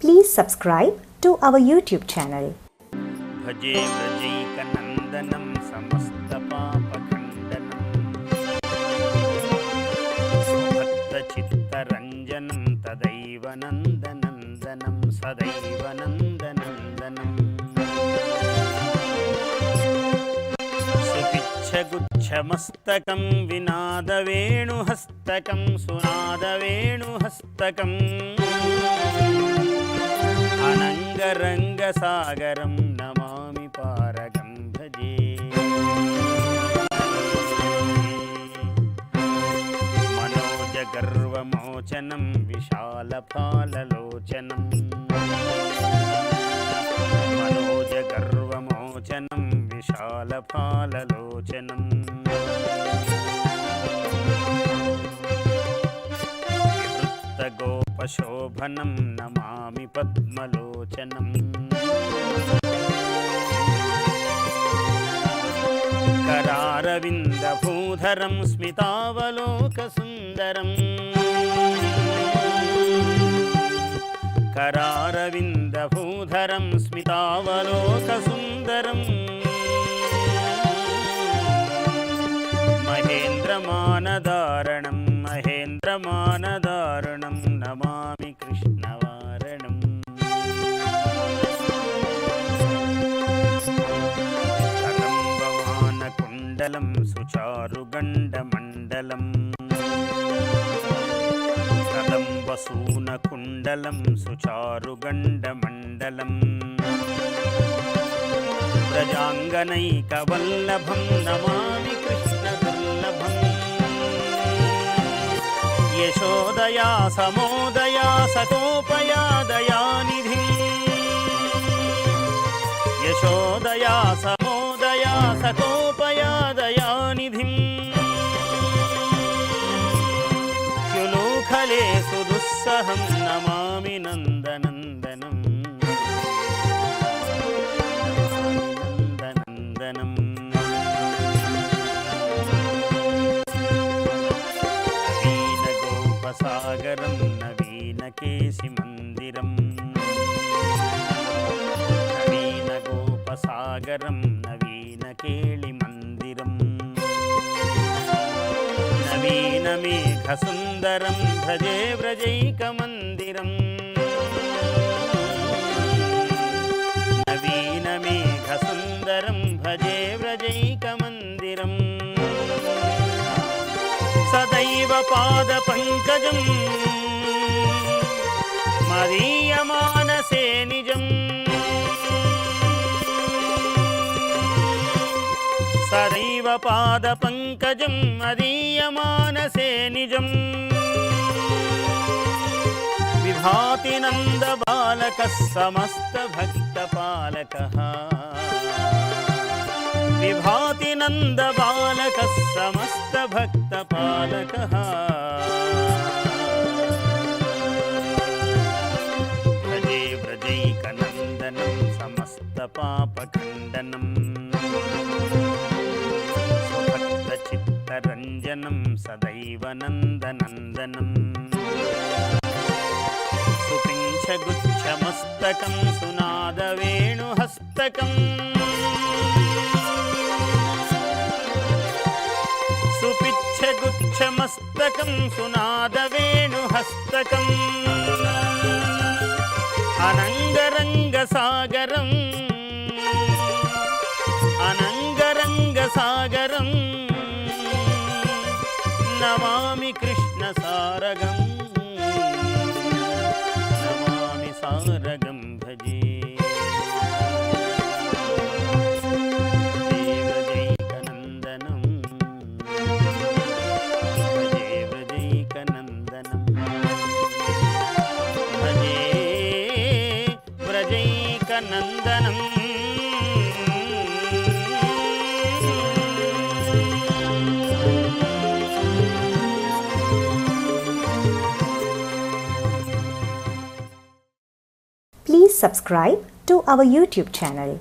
Please subscribe to our YouTube channel భజే వ్రజైకనందనం సమస్తపాపఖండనం స్వభక్తచిత్తరంజనం తదైవ నందనందనం సదైవ నందనందనం సుపిచ్చగుచ్చమస్తకం వినాదవేణుహస్తకం సునాదవేణుహస్తకం. అనంగరంగసాగరం నమామి పారగం భజే మనోజగర్వమోచనం విశాలపాలలోచనం మనోజగర్వమోచనం విశాలపాలలోచనం వివృత్తగోపశోభనం నమామి పద్మలోచనం करारविन्दभूधरं स्मितावलोकसुन्दरम् करारविन्दभूधरं स्मितावलोकसुन्दरम् महेन्द्रमानदारणं महेन्द्रमानदारुणं नमामि సుచారుగండమండలం కదంబసూనకుండలం సుచారుగండమండలం ప్రజాంగనైకవల్లభం నమామి కృష్ణదుర్లభం యశోదయా సమోదయా సకోపయా దయానిధి. యశోదయా సమోదయా సకోప సాగరం నవీన కేశి మందిరం. నవీన గోపసాగరం నవీన కేళి మందిరం. నవీన మేఘసుందరం భజే వ్రజైక మందిరం. నవీన మేఘసుందరం భజే వ్రజైక మందిరం. शिवपादपङ्कजम् मदीयमानसे निजम् सदैव पादपङ्कजम् मदीयमानसे निजम् विभाति नन्दबालकः समस्तभक्तपालकः विभाति नन्दबालकः समस्त సమస్తభక్తపాలకः భజే వ్రజైకనందనం సమస్తపాపఖండనం స్వభక్తచిత్తరంజనం సదైవ నందనందనం సుపించగుచ్చమస్తకం సునాదవేణుహస్తకం. సుపిచ్చగుచ్చమస్తకం సునాదవేణుహస్తకం అనంగరంగసాగరం అనంగరంగసాగరం నమామి Krishna Please subscribe to our YouTube channel.